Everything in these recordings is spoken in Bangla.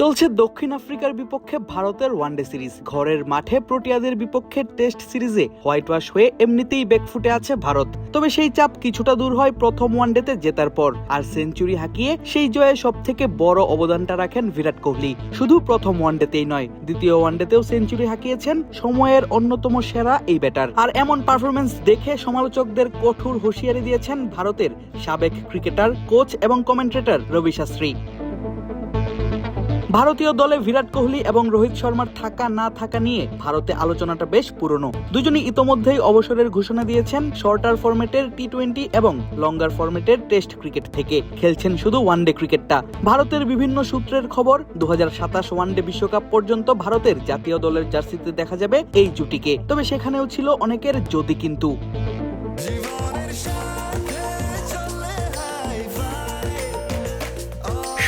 চলছে দক্ষিণ আফ্রিকার বিপক্ষে ভারতের ওয়ানডে সিরিজ ঘরের মাঠে প্রোটিয়াদের বিপক্ষে টেস্ট সিরিজে হোয়াইট ওয়াশ হয়ে এমনিতেই ব্যাকফুটে আছে ভারত। তবে সেই চাপ কিছুটা দূর হয় প্রথম ওয়ানডেতে জেতার পর। আর সেঞ্চুরি হাঁকিয়ে সেই জয়ে সব থেকে বড় অবদানটা রাখেন বিরাট কোহলি। শুধু প্রথম ওয়ানডেতেই নয়, দ্বিতীয় ওয়ানডেতেও সেঞ্চুরি হাঁকিয়েছেন সময়ের অন্যতম সেরা এই ব্যাটার আর এমন পারফরমেন্স দেখে সমালোচকদের কঠোর হুঁশিয়ারি দিয়েছেন ভারতের সাবেক ক্রিকেটার কোচ এবং কমেন্ট্রেটর রবি শাস্ত্রী। ভারতীয় দলে বিরাট কোহলি এবং রোহিত শর্মার থাকা না থাকা নিয়ে ভারতে আলোচনাটা বেশ পুরনো। দুজনই ইতোমধ্যেই অবসরের ঘোষণা দিয়েছেন শর্টার ফরম্যাটের টি টোয়েন্টি এবং লঙ্গার ফরম্যাটের টেস্ট ক্রিকেট থেকে। খেলছেন শুধু ওয়ানডে ক্রিকেটটা। ভারতের বিভিন্ন সূত্রের খবর দু সাতাশ ওয়ানডে বিশ্বকাপ পর্যন্ত ভারতের জাতীয় দলের জার্সিতে দেখা যাবে এই জুটিকে। তবে সেখানেও ছিল অনেকের যদি কিন্তু।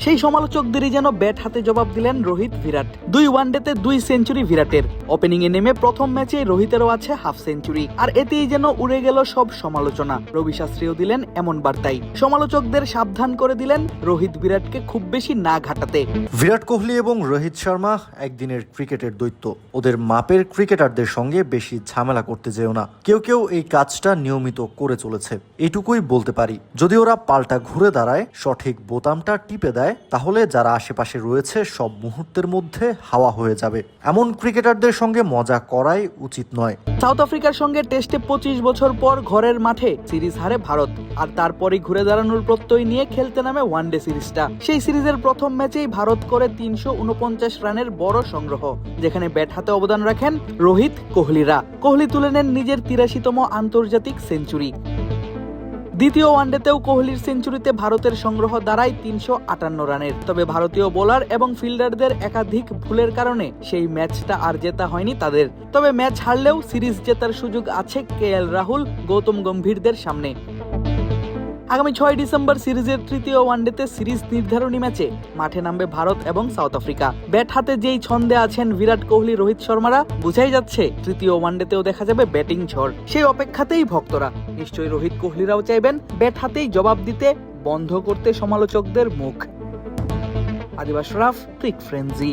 সেই সমালোচকদেরই যেন ব্যাট হাতে জবাব দিলেন রোহিত বিরাট। দুই ওয়ানডেতে দুই সেঞ্চুরি বিরাটের। ওপেনিং এ নেমে প্রথম ম্যাচে রোহিতেরও আছে হাফ সেঞ্চুরি। আর এতেই যেন উড়ে গেল সব সমালোচনা। রবি শাস্ত্রীও দিলেন এমন বার্তাই। সমালোচকদের সাবধান করে দিলেন রোহিত বিরাটকে খুব বেশি না ঘাটাতে। বিরাট কোহলি এবং রোহিত শর্মা একদিনের ক্রিকেটের দৈত্য। ওদের মাপের ক্রিকেটারদের সঙ্গে বেশি ঝামেলা করতে যেও না। কেউ কেউ এই কাজটা নিয়মিত করে চলেছে। এটুকুই বলতে পারি। যদি ওরা পাল্টা ঘুরে দাঁড়ায়, সঠিক বোতামটা টিপে দেয় তাহলে যারা আশেপাশে রয়েছে সব মুহূর্তের মধ্যে হাওয়া হয়ে যাবে। এমন ক্রিকেটারদের সঙ্গে মজা করাই উচিত নয়। সাউথ আফ্রিকার সঙ্গে টেস্টে পঁচিশ বছর পর ঘরের মাঠে সিরিজ হারে ভারত, আর তারপরেই ঘুরে দাঁড়ানোর প্রত্যয় নিয়ে খেলতে নামে ওয়ানডে সিরিজটা। সেই সিরিজের প্রথম ম্যাচেই ভারত করে তিনশো উনপঞ্চাশ রানের বড় সংগ্রহ, যেখানে ব্যাট হাতে অবদান রাখেন রোহিত কোহলিরা। কোহলি তুলে নেন নিজের তিরাশিতম আন্তর্জাতিক সেঞ্চুরি। দ্বিতীয় ওয়ানডেতেও কোহলির সেঞ্চুরিতে ভারতের সংগ্রহ দাঁড়ায় তিনশো আটান্ন রানের। তবে ভারতীয় বোলার এবং ফিল্ডারদের একাধিক ভুলের কারণে সেই ম্যাচটা আর জেতা হয়নি তাদের। তবে ম্যাচ হারলেও সিরিজ জেতার সুযোগ আছে কে এল রাহুল, গৌতম গম্ভীরদের সামনে। আগামী ছয় ডিসেম্বর সিরিজের তৃতীয় ওয়ানডেতে সিরিজ নির্ধারণী ম্যাচে মাঠে নামবে ভারত এবং সাউথ আফ্রিকা। ব্যাট হাতে যেই ছন্দে আছেন বিরাট কোহলি, রোহিত শর্মারা, বুঝাই যাচ্ছে তৃতীয় ওয়ানডেতেও দেখা যাবে ব্যাটিং ঝড়। সেই অপেক্ষাতেই ভক্তরা। নিশ্চয়ই রোহিত কোহলিরাও চাইবেন ব্যাট হাতেই জবাব দিতে বন্ধ করতে সমালোচকদের মুখ। আদিবাস রাফ, ক্রিক ফ্রেন্সি।